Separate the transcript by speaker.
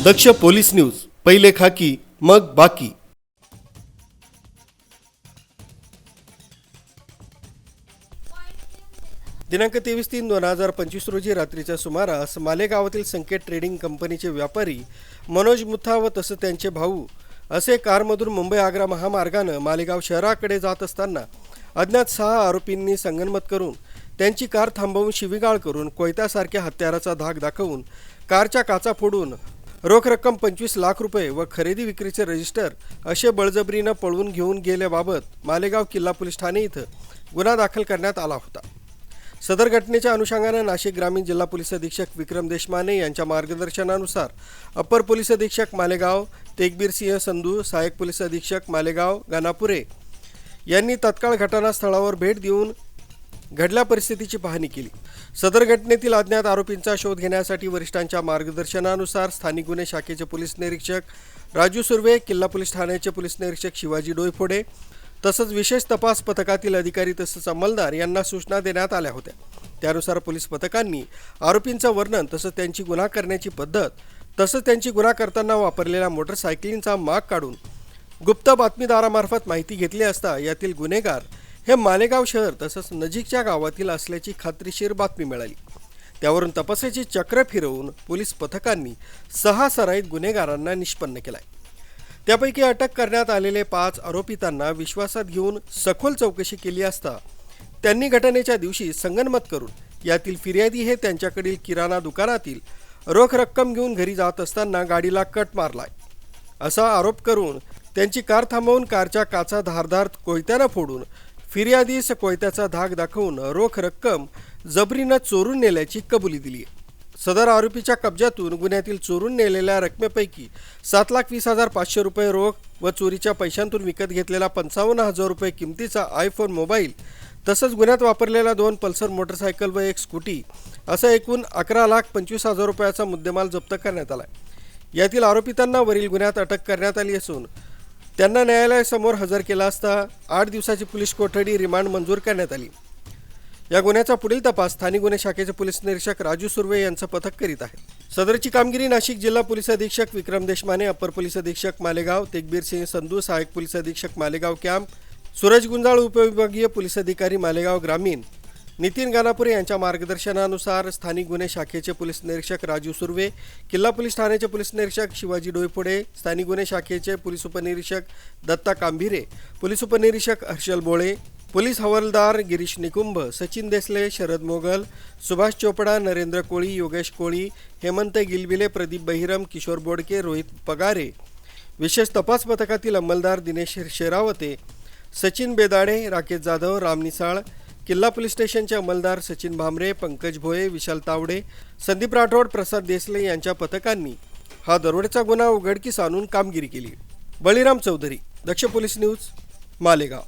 Speaker 1: दक्ष police news पहिले खाकी मग बाकी. दिनांक तेवीस तीन दोन हजार पंचवीस रोजी रात्रीच्या सुमारास मालेगावातील संकेत ट्रेडिंग कंपनीचे व्यापारी मनोज मुथा व तसं त्यांचे भाऊ असे कारमधून मुंबई आग्रा महामार्गानं मालेगाव शहराकडे जात असताना अज्ञात सहा आरोपींनी संगनमत करून त्यांची कार थांबवून शिवीगाळ करून कोयत्यासारख्या हत्याराचा धाक दाखवून कारच्या काचा फोडून रोख रक्कम पंचवीस लाख रुपये व खरेदी विक्रीचे रजिस्टर असे बळजबरीनं पळवून घेऊन गेल्याबाबत मालेगाव किल्ला पोलीस ठाणे इथं गुन्हा दाखल करण्यात आला होता. सदर घटनेच्या अनुषंगानं नाशिक ग्रामीण जिल्हा पोलीस अधीक्षक विक्रम देशमाने यांच्या मार्गदर्शनानुसार अप्पर पोलीस अधीक्षक मालेगाव तेगबीर सिंह संधू सहाय्यक पोलीस अधीक्षक मालेगाव गानापुरे यांनी तत्काळ घटनास्थळावर भेट देऊन घडल्या परिस्थितीची पाहणी केली. सदर घटनेतील अज्ञात आरोपींचा शोध घेण्यासाठी वरिष्ठांच्या मार्गदर्शनानुसार स्थानिक गुन्हे शाखेचे पोलीस निरीक्षक राजू सुर्वे किल्ला पोलीस ठाण्याचे पोलीस निरीक्षक शिवाजी डोईफोडे तसंच विशेष तपास पथकातील अधिकारी तसंच अंमलदार यांना सूचना देण्यात आल्या होत्या. त्यानुसार पोलीस पथकांनी आरोपींचं वर्णन तसंच त्यांची गुन्हा करण्याची पद्धत तसंच त्यांची गुन्हा करताना वापरलेल्या मोटरसायकलींचा माग काढून गुप्त बातमीदारामार्फत माहिती घेतली असता यातील गुन्हेगार हे मालेगाव शहर तसंच नजीकच्या गावातील असल्याची खात्रीशीर बातमी मिळाली. त्यावरून तपासाची चक्र फिरवून पोलीस पथकांनी सहा सराईत गुन्हेगारांना निष्पन्न केलाय. त्यापैकी अटक करण्यात आलेले पाच आरोपितांना विश्वासात घेऊन सखोल चौकशी केली असता त्यांनी घटनेच्या दिवशी संगनमत करून यातील फिर्यादी हे त्यांच्याकडील किराणा दुकानातील रोख रक्कम घेऊन घरी जात असताना गाडीला कट मारलाय. असा आरोप करून त्यांची कार थांबवून कारच्या काचा धारधार कोयत्यानं फोडून फिर्यादीस कोयत्याचा धाक दाखवून रोख रक्कम जबरीनं चोरून नेल्याची कबुली दिली आहे सदर आरोपीच्या कब्जातून गुन्ह्यातील चोरून नेलेल्या रकमेपैकी सात लाख वीस हजार पाचशे रुपये रोख व चोरीच्या पैशांतून विकत घेतलेला पंचावन्न हजार रुपये किमतीचा आयफोन मोबाईल तसंच गुन्ह्यात वापरलेला दोन पल्सर मोटरसायकल व एक स्कूटी असं एकूण अकरा लाख पंचवीस हजार रुपयाचा मुद्देमाल जप्त करण्यात आला यातील आरोपितांना वरील गुन्ह्यात अटक करण्यात आली असून त्यांना न्यायालयासमोर हजर केला असता आठ दिवसाची पोलीस कोठडी रिमांड मंजूर करण्यात आली. या गुन्ह्याचा पुढील तपास स्थानिक गुन्हे शाखेचे पोलीस निरीक्षक राजू सुर्वे यांचं पथक करीत आहे. सदरची कामगिरी नाशिक जिल्हा पोलीस अधीक्षक विक्रम देशमाने अप्पर पोलीस अधीक्षक मालेगाव तेगबीर सिंह संधू सहाय्यक पोलीस अधीक्षक मालेगाव कॅम्प सूरज गुंजाळ उपविभागीय पोलीस अधिकारी मालेगाव ग्रामीण नितीन गानापुरे यांच्या मार्गदर्शनानुसार स्थानिक गुन्हे शाखेचे पोलीस निरीक्षक राजू सुर्वे किल्ला पोलीस ठाण्याचे पोलीस निरीक्षक शिवाजी डोईफोडे स्थानिक गुन्हे शाखेचे पोलीस उपनिरीक्षक दत्ता कांभिरे पोलीस उपनिरीक्षक हर्षल बोळे पोलीस हवालदार गिरीश निकुंभ सचिन देसले शरद मोगल सुभाष चोपडा नरेंद्र कोळी योगेश कोळी हेमंत गिलबिले प्रदीप बहिरम किशोर बोडके रोहित पगारे. विशेष तपास पथकातील अंमलदार दिनेश शेरावते सचिन बेदाडे राकेश जाधव राम निसाळ किल्ला पोलीस स्टेशनचे अंमलदार सचिन भामरे पंकज भोये विशाल तावडे संदीप राठोड प्रसाद देसले यांच्या पथकांनी हा दरोड्याचा गुन्हा उघडकीस आणून कामगिरी केली. Baliram Chaudhari Daksh police news Malegaon.